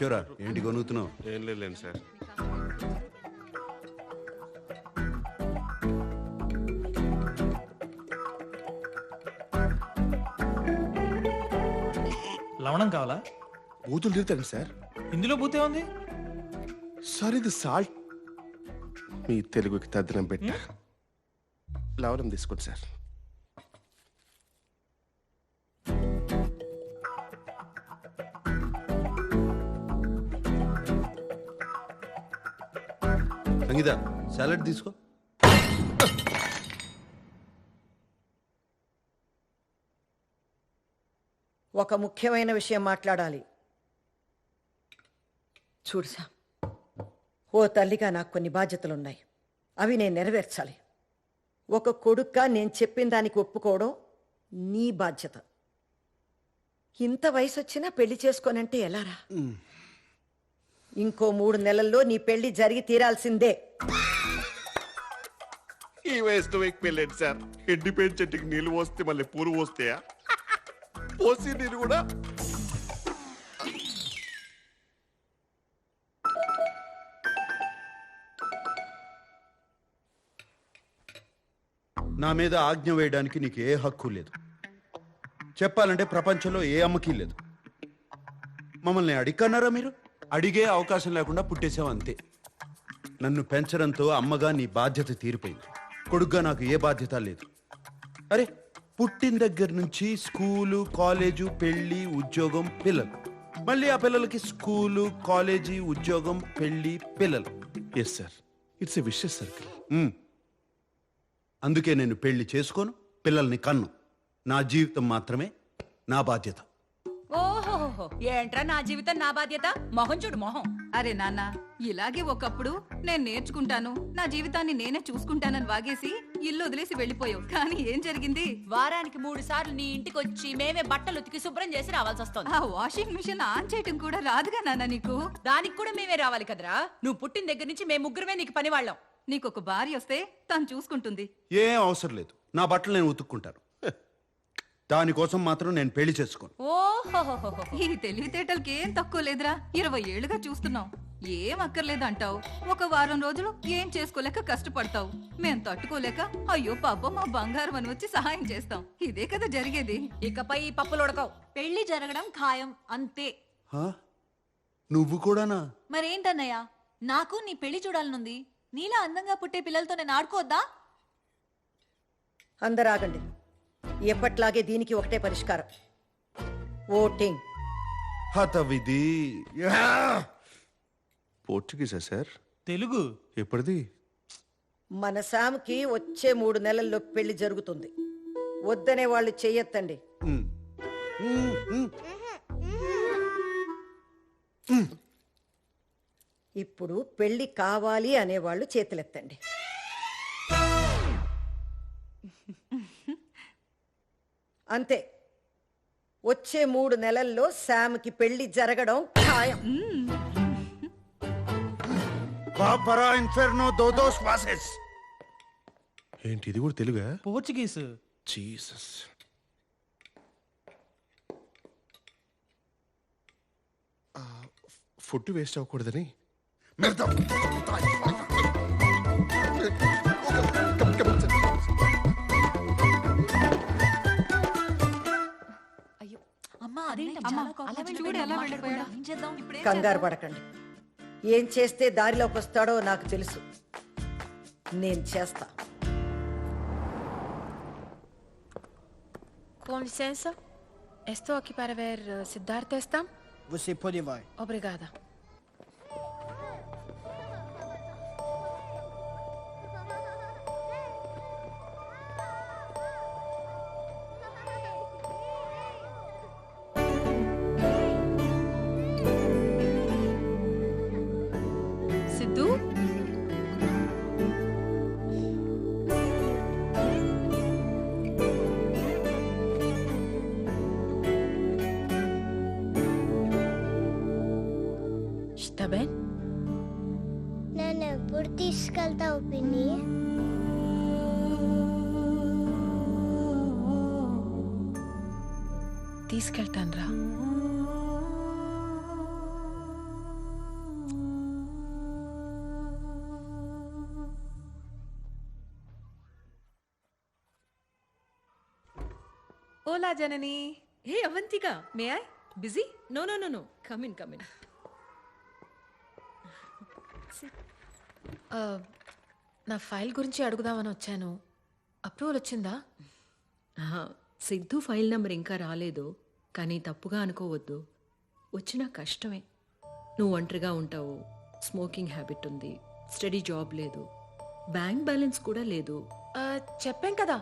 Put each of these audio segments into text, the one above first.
ఈశ్వరా ఏంటి కొనుగుతున్నావు ఏం లేదు సార్. లవణం కావాలా? బూతులు తిరుగుతాను సార్. ఇందులో బూతే ఉంది? సార్ ఇది సాల్ట్. మీ తెలుగుకి తద్దనం పెట్ట. లవణం తీసుకోండి సార్. సంగీత సాలడ్ తీసుకో. ఒక ముఖ్యమైన విషయం మాట్లాడాలి. చూడు సామ్ ఓ తల్లిగా నాకు కొన్ని బాధ్యతలున్నాయి. అవి నేను నెరవేర్చాలి. ఒక కొడుక్గా నేను చెప్పిన దానికి ఒప్పుకోవడం నీ బాధ్యత. ఇంత వయసు వచ్చినా పెళ్ళి చేసుకోనంటే ఎలారా? ఇంకో మూడు నెలల్లో నీ పెళ్ళి జరిగి తీరాల్సిందే. ఈ వయసులో మీకు పెళ్ళండి సార్? ఎండిపోయిన చెట్టుకి నీళ్ళు పోస్తే మళ్ళీ పూలు పోస్తాయా? పోసి నీళ్ళు కూడా? నా మీద ఆజ్ఞ వేయడానికి నీకు ఏ హక్కు లేదు. చెప్పాలంటే ప్రపంచంలో ఏ అమ్మకి లేదు. మమ్మల్ని అడిగన్నారా మీరు? అడిగే అవకాశం లేకుండా పుట్టేసావు అంతే. నన్ను పెంచడంతో అమ్మగా నీ బాధ్యత తీరిపోయింది. కొడుగ్గా నాకు ఏ బాధ్యత లేదు. అరే పుట్టిన దగ్గర నుంచి స్కూలు కాలేజు పెళ్ళి ఉద్యోగం పిల్లలు. మళ్ళీ ఆ పిల్లలకి స్కూలు కాలేజీ ఉద్యోగం పెళ్ళి పిల్లలు. Yes sir it's a vicious circle hmm. అందుకే నేను పెళ్ళి చేసుకోను పిల్లల్ని కన్ను. నా జీవితం మాత్రమే నా బాధ్యత. ఓహోహో ఏంట్రా నా జీవితం నా బాధ్యత? మొహం చూడు మొహం. అరే నాన్న ఇలాగే ఒకప్పుడు నేను నేర్చుకుంటాను నా జీవితాన్ని నేనే చూసుకుంటానని వాగేసి ఇల్లు వదిలేసి వెళ్ళిపోయావు. కానీ ఏం జరిగింది? వారానికి మూడు సార్లు నీ ఇంటికి వచ్చి మేమే బట్టలు ఉతికి శుభ్రం చేసి రావాల్సి వస్తుంది. ఆ వాషింగ్ మిషన్ ఆన్ చేయటం కూడా రాదుగా నాన్న నీకు? దానికి కూడా మేమే రావాలి కదరా. నువ్వు పుట్టిన దగ్గర నుంచి మేము ముగ్గురమే నీకు పని వాళ్ళం నీకు ఒక భార్య వస్తే తను చూసుకుంటుంది. ఏం అవసరం లేదు. నా బట్టలు నేను ఉతుక్కుంటాను. దానికోసం మాత్రం నేను పెళ్ళి చేసుకోను. ఈ తెలివితేటలకి ఏం తక్కువ లేదురా? ఇరవై ఏళ్ళుగా చూస్తున్నాం ఏం అక్కర్లేదు అంటావు. ఒక వారం రోజులు ఏం చేసుకోలేక కష్టపడతావు. మేం తట్టుకోలేక అయ్యో పాప మా బంగారం అని వచ్చి సహాయం చేస్తాం. ఇదే కదా జరిగేది. ఇకపై ఈ పప్పులు ఉడకవు. పెళ్ళి జరగడం ఖాయం అంతే. హా? నువ్వు కూడానా? మరేంటన్నయ్య? నాకు నీ పెళ్ళి చూడాలనుంది. నీలా అందంగా పుట్టే పిల్లలతో నేను ఆడుకోవద్దా? అందరు ఆగండి. ఎప్పట్లాగే దీనికి ఒకటే పరిష్కారం. ఓటింగ్. హత విధి యా! పోర్చుగీసా సార్? తెలుగు. ఎప్పటిది? మన శామ్కి వచ్చే మూడు నెలల్లో పెళ్ళి జరుగుతుంది. వద్దనే వాళ్ళు చెయ్యొద్దండి. మ్మ్. ఇప్పుడు పెళ్ళి కావాలి అనేవాళ్ళు చేతులెత్తండి. అంతే. వచ్చే మూడు నెలల్లో శామ్కి పెళ్ళి జరగడం ఖాయం. ఇన్ఫెర్నో ఏంటి ఇది కూడా తెలుగా? పోర్చుగీస్. జీసస్. ఫుడ్ వేస్ట్ అవ్వకూడదని. అయ్యో కంగారు పడకండి. ఏం చేస్తే దారిలోకి వస్తాడో నాకు తెలుసు. నేను చేస్తా. సిద్ధార్థ ఇస్తాం ఇప్పుడు తీసుకెళ్తావు పిన్ని తీసుకెళ్తాను రా Ola Janani hey Avantika may I busy no no no no come in come in నా ఫైల్ గురించి అడుగుదామని వచ్చాను. అప్రూవల్ వచ్చిందా? సిద్ధు ఫైల్ నంబర్ ఇంకా రాలేదు. కానీ తప్పుగా అనుకోవద్దు. వచ్చినా కష్టమే. నువ్వు ఒంటరిగా ఉంటావు. స్మోకింగ్ హ్యాబిట్ ఉంది. స్టడీ జాబ్ లేదు. బ్యాంక్ బ్యాలెన్స్ కూడా లేదు. చెప్పాం కదా.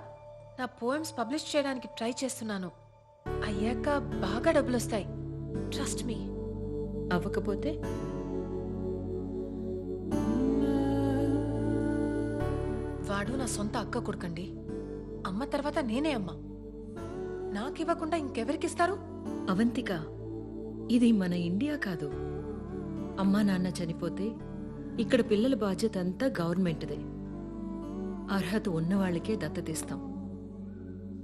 నా పోయమ్స్ పబ్లిష్ చేయడానికి ట్రై చేస్తున్నాను. అయ్యాక బాగా డబ్బులు వస్తాయి ట్రస్ట్ మీ. అవ్వకపోతే వాడు నా సొంత అక్క కొడుకండి. అమ్మ తర్వాత నేనే అమ్మ. నాకు ఇవ్వకుండా ఇంకెవరికిస్తారు? అవంతిక ఇది మన ఇండియా కాదు. అమ్మా నాన్న చనిపోతే ఇక్కడ పిల్లల బాధ్యత అంతా గవర్నమెంట్దే. అర్హత ఉన్న వాళ్ళకే దత్తతిస్తాం.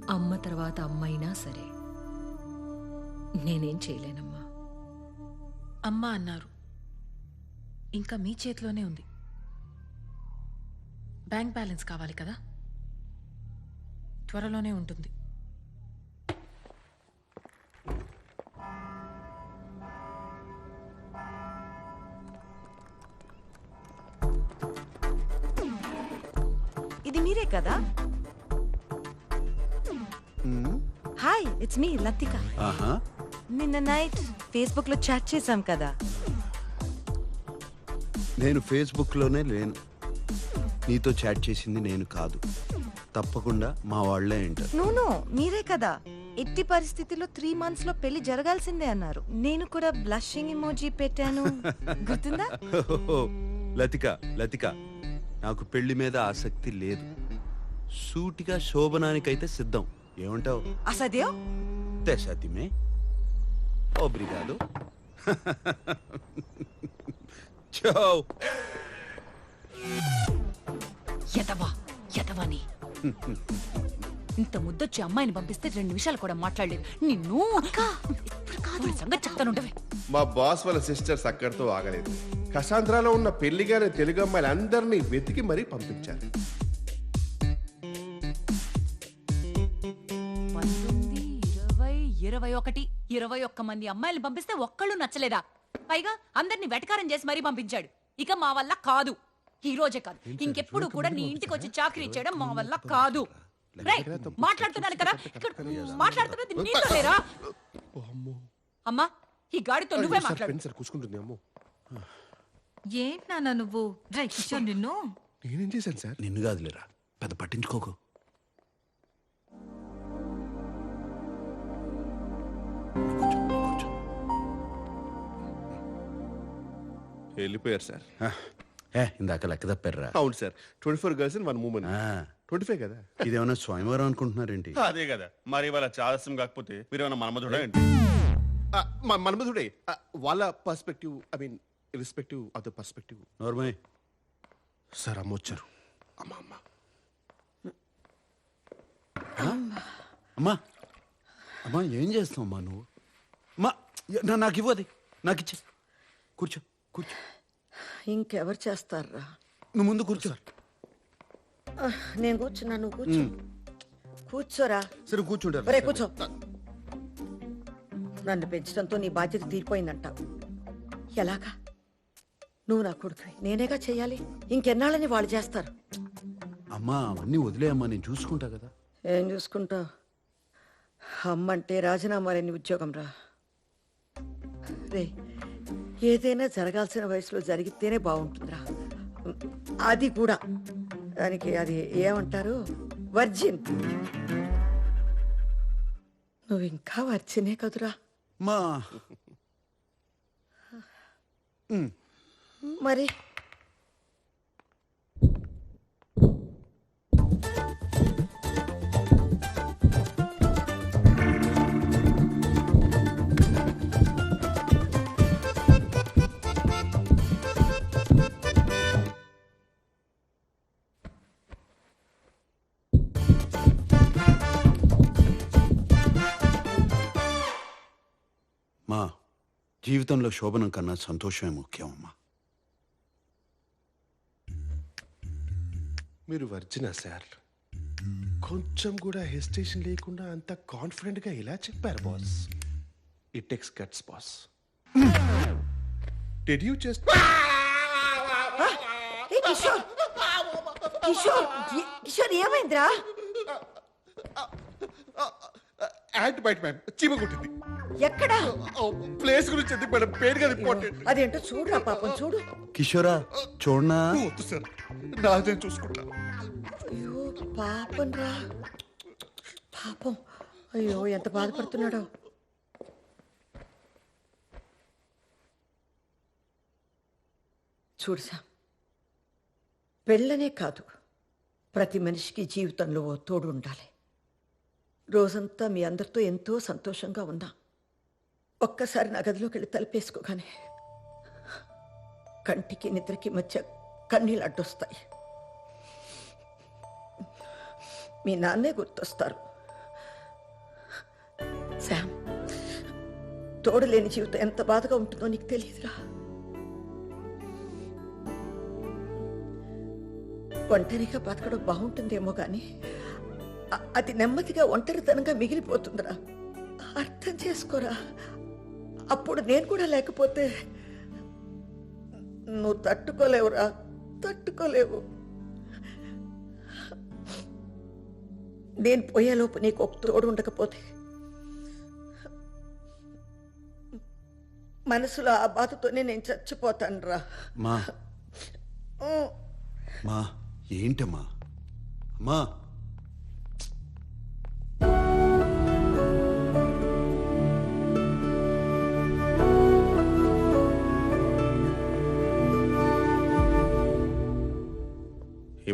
అమ్మ తర్వాత అమ్మైనా సరే. నేనేం చేయలేనమ్మా. అమ్మ అన్నారు. ఇంకా మీ చేతిలోనే ఉంది. బ్యాంక్ బ్యాలెన్స్ కావాలి కదా? త్వరలోనే ఉంటుంది. ఇది మీరే కదా? హాయ్ ఇట్స్ మీ లతిక నిన్న నైట్ ఫేస్బుక్లో చాట్ చేసాం కదా. నేను ఫేస్బుక్లోనే లేను. నీతో చాట్ చేసింది నేను కాదు. తప్పకుండా మా వాళ్ళే అంటారు నో నో మీరే కదా. ఎట్టి పరిస్థితిలో త్రీ మంత్స్లో పెళ్ళి జరగాల్సిందే అన్నారు. నేను కూడా బ్లషింగ్ ఇమోజీ పెట్టాను. గుర్తుందా? లతిక లతిక నాకు పెళ్ళి మీద ఆసక్తి లేదు. సూటిగా శోభనానికైతే సిద్ధం. ఏమంటావు? అసదేవ్? తెసతిమే ఓబ్రిగాదు చో ఎదవని ఇంత ముద్దొచ్చి అమ్మాయిని పంపిస్తే రెండు నిమిషాలు కూడా మాట్లాడలేదు. నిన్ను కాదు. సంగతి చెప్తానుండవే మా బాస్ వాళ్ళ సిస్టర్స్ అక్కడితో ఆగలేదు. కసాంధ్రాలో ఉన్న పెళ్ళిగానే తెలుగు అమ్మాయిలు అందరినీ వెతికి మరీ పంపించారు. పంతొమ్మిది ఇరవై ఇరవై ఒకటి ఇరవై ఒక్క మంది అమ్మాయిలు పంపిస్తే ఒక్కళ్ళు నచ్చలేదా? పైగా అందరిని వెటకారం చేసి మరీ పంపించాడు. ఇక మా వల్ల కాదు. ఈ రోజే కాదు. ఇంకెప్పుడు కూడా నీ ఇంటికి వచ్చి చాకరీ చేయడం మా వల్ల కాదు. రేయ్, మాట్లాడుతున్నాను కదా? ఇక్కడ మాట్లాడుతున్నది నీతో లేరా? అమ్మా. ఈ గాడితో నువ్వే మాట్లాడు. పెన్ సార్ కూసుకుంటుంది అమ్మో. ఏంటి నాన్న నువ్వు? డ్రై కిషోర్ నిన్ను. నేనేం చేశాను సార్? నిన్ను కాదులేరా పెద్ద పట్టించుకోకు. వెళ్ళిపోయారు సార్. ఏ ఇందాక లెక్క తప్పారా అవును sir. Twenty four girls one moment twenty five కదా? ఇదేమన్నా స్వయంవరం అనుకుంటున్నారేంటి? అదే కదా. మరి వాళ్ళ చాదస్యం కాకపోతే మీరు ఏమైనా మన్మధుడా ఏంటి? మన్మధుడే. వాళ్ళ perspective I mean irrespective of the perspective నోర్మయ్. Sir అమ్మ వచ్చారు. అమ్మ అమ్మ. అమ్మా. అమ్మా ఏం చేస్తావు అమ్మా నువ్వు? అమ్మా నాకు ఇవ్వది నాకు ఇచ్చే కూర్చో కూర్చో. ఇంకెవరు చేస్తారా? నువ్వు ముందు కూర్చో. నేను కూర్చున్నా నువ్వు కూర్చో. కూర్చోరా. సరే కూర్చుంటారు ఒరే కూర్చో. నన్ను పెంచడంతో నీ బాధ్యత తీరిపోయిందంటావు ఎలాగా? నువ్వు నా కొడుకు నేనేగా చెయ్యాలి ఇంకెన్నాళ్ళని వాళ్ళు చేస్తారు? అమ్మా అవన్నీ వదిలేయమ్మా నేను చూసుకుంటా కదా. ఏం చూసుకుంటావు అమ్మంటే రాజీనామా లేని ఉద్యోగం రా రే ఏదైనా జరగాల్సిన వయసులో జరిగితేనే బాగుంటుందిరా. అది కూడా. దానికి అది ఏమంటారు? వర్జిన్. నువ్వు ఇంకా వర్జినే కదురా. మా. మరి జీవితంలో శోభనం కన్నా సంతోషమే ముఖ్యం అమ్మా మీరు వర్జినా సార్ కొంచెం కూడా హెసిటేషన్ లేకుండా అంత కాన్ఫిడెంట్గా ఇలా చెప్పారు boss it takes guts boss dead you just A Kishore Kishore A- Kishore ఏమైందిరా యాంట్ బైట్ మ్యామ్ చీమ కుట్టింది ఎక్కడా? ప్లేస్ గురించి ఎందుకు మేడం? పేరు కదా ఇంపార్టెంట్. అదేంటో చూడురా పాపం చూడు. కిషోరా చూడనా? వద్దు సార్. నాదేం చూసుకుంటా. అయ్యో పాపం రా. పాపం. అయ్యో ఎంత బాధపడుతున్నాడో. చూడుసా పెళ్ళనే కాదు. ప్రతి మనిషికి జీవితంలో ఓ తోడు ఉండాలి. రోజంతా మీ అందరితో ఎంతో సంతోషంగా ఉన్నా ఒక్కసారి నా గదిలోకి వెళ్ళి తలపేసుకోగానే కంటికి నిద్రకి మధ్య కన్నీళ్ళు అడ్డొస్తాయి. మీ నాన్నే గుర్తొస్తారు. శామ్ తోడలేని జీవితం ఎంత బాధగా ఉంటుందో నీకు తెలియదురా. ఒంటరిగా బతకడం బాగుంటుందేమో కానీ అది నెమ్మదిగా ఒంటరితనంగా మిగిలిపోతుందిరా. అర్థం చేసుకోరా. అప్పుడు నేను కూడా లేకపోతే నువ్వు తట్టుకోలేవురా తట్టుకోలేవు. నేను పోయేలోపు నీకు ఒక తోడు ఉండకపోతే మనసులో ఆ బాధతోనే నేను చచ్చిపోతాను రా మా ఏంటమ్మా? అమ్మా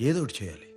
ఏదో ఒకటి చేయాలి.